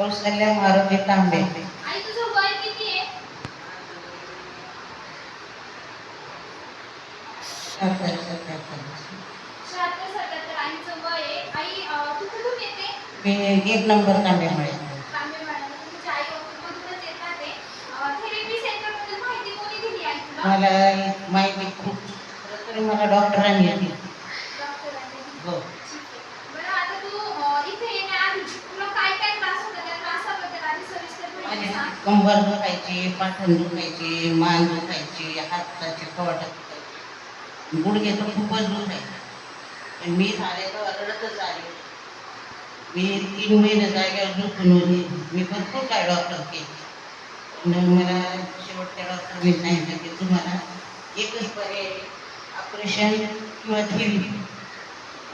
कौशल्य मारुती तांबे. मी एक नंबर आई तुला? मला माहिती खूप. मला डॉक्टरांनी दिली डॉक्टरांनी दिली. हो ठीक आहे. बरं आता तू अं, इथे येण्याआधी तुला काय काय त्रास होता त्या त्रासाबद्दल आधी सविस्तर माहिती माझे सांग कंबर दुखायची पाठण दुखायची मान दुखायची हाताचे कवाट. दुखायचे गुडघे तर खूपच दुखायचे. पण मी झाले तर रडतच आले. मी तीन महिने जागेवर झोपून होती. मी भरपूर काय डॉक्टर केली. पण मला शेवटच्या डॉक्टरने सांगितलं की तुम्हाला एकच पर्याय ऑपरेशन किंवा थेरपी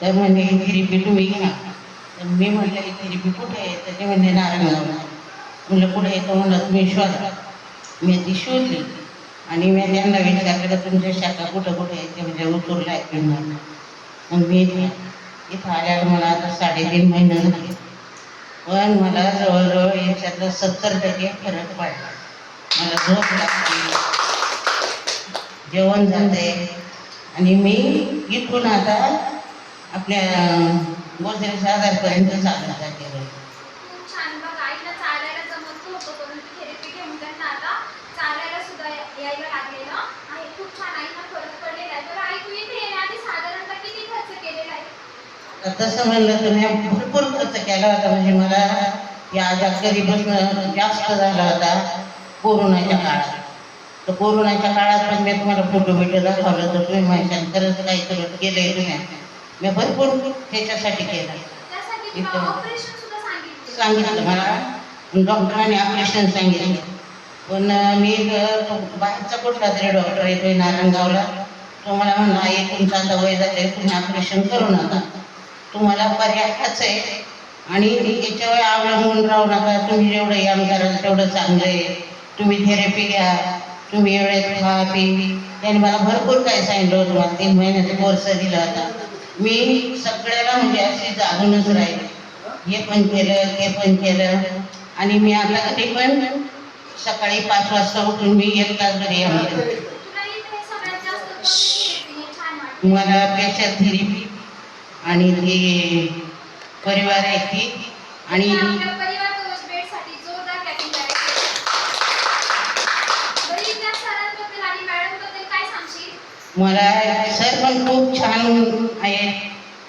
तर म्हणे थेरपी तुम्ही घ्या तर मी म्हटलं ही थेरपी कुठे आहे? तर ते म्हणले नारायणगावला म्हणलं कुठे येतो म्हणत मी शोधा. मी ती शोधली. आणि मी त्यांना विचारलं तुमच्या शाखा कुठं कुठे आहे ते म्हणजे उतरला आहे मग मी इथं आल्यावर मला आता साडेतीन महिने झाले. पण मला जवळजवळ याच्यातलं सत्तर टक्के फरक पडला. मला झोप लागते जेवण जाते आणि मी इथून आता आपल्या गोदरेज साधारपर्यंत चालत जाते खूप छान बघ आईला चालायला जमत नव्हतं परंतु थेरपी घेऊन त्यांना आता चालायला सुद्धा या- यायला लागलेलं आहे खूप छान आईला फरक पडलेला आहे बरं आई तू इथे येण्याआधी साधारणतः किती खर्च केलेला आहे तर तसं म्हणलं तर मी भरपूर खर्च केला होता. म्हणजे मला या आजार कधीपासून जास्त झाला होता कोरोनाच्या काळात. तर कोरोनाच्या काळात पण मी तुम्हाला फोटो बिटो दाखवलं तर तुम्ही माझ्या खरंच काही करत गेले तुम्ही. मी भरपूर त्याच्यासाठी केलं. इथं- सांगितलं. मला. डॉक्टरांनी ऑपरेशन सांगितलं. पण मी बाहेरचा कुठला तरी डॉक्टर येतोय नारायणगावला. तो मला म्हणला आई तुमचं आता वय झालंय तुम्ही ऑपरेशन करू नका. तुम्हाला पर्याय हाच आहे. आणि याच्यावर अवलंबून राहू नका. तुम्ही जेवढं याम कराल तेवढं चांगलं आहे. तुम्ही थेरपी घ्या. तुम्ही वेळेत खा पी. त्याने मला भरपूर काय सांगितलं होतं. मला तीन महिन्याचा कोर्स दिला होता. मी सगळ्याला म्हणजे अशी जागूनच राहिले. हे पण केलं ते पण केलं. आणि मी आता घरी पण सकाळी पाच वाजता उठून मी एक तास घरी मला प्रेशर थेरपी आणि ती परिवार आहे ती. आणि मला सर पण खूप छान आहे.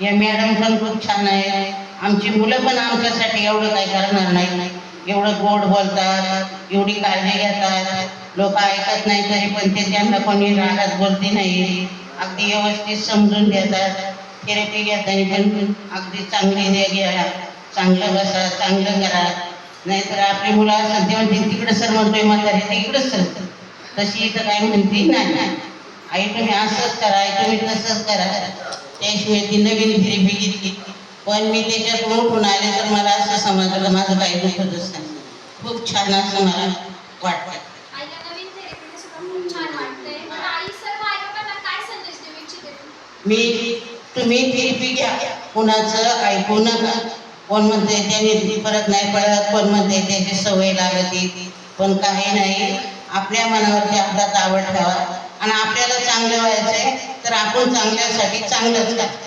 या मॅडम पण खूप छान आहे. आमची मुलं पण आमच्यासाठी एवढं काही करणार नाही. एवढं गोड बोलतात एवढी काळजी घेतात. लोक ऐकत नाही तरी पण ते त्यांना कोणी रागात बोलते नाही. अगदी व्यवस्थित समजून घेतात. थेरपी घेताना पण अगदी चांगली हे घ्या चांगलं बसा चांगलं करा. नाहीतर आपली मुलं ते म्हणते तिकडं सर म्हणतोय म्हातारी ते इकडंच सर. तशी इथं काय म्हणते नाही. आई तुम्ही असंच करा आई तुम्ही तसंच करा. त्याशिवाय ती नवीन थेरपी घेतली. पण मी त्याच्यातून उठून आले तर मला असं समजलं माझं काही दुखतच नाही. खूप छान असं मला वाटतं? मी तुम्ही थेरपी घ्या. कुणाचं ऐकू नका. कोण म्हणते त्याने परत नाही पडत कोण म्हणते त्याची सवय लागते. पण काही नाही. आपल्या मनावरती आपला आवड ठेवा. आणि आपल्याला चांगलं व्हायचं आहे तर आपण चांगल्यासाठी चांगलंच करा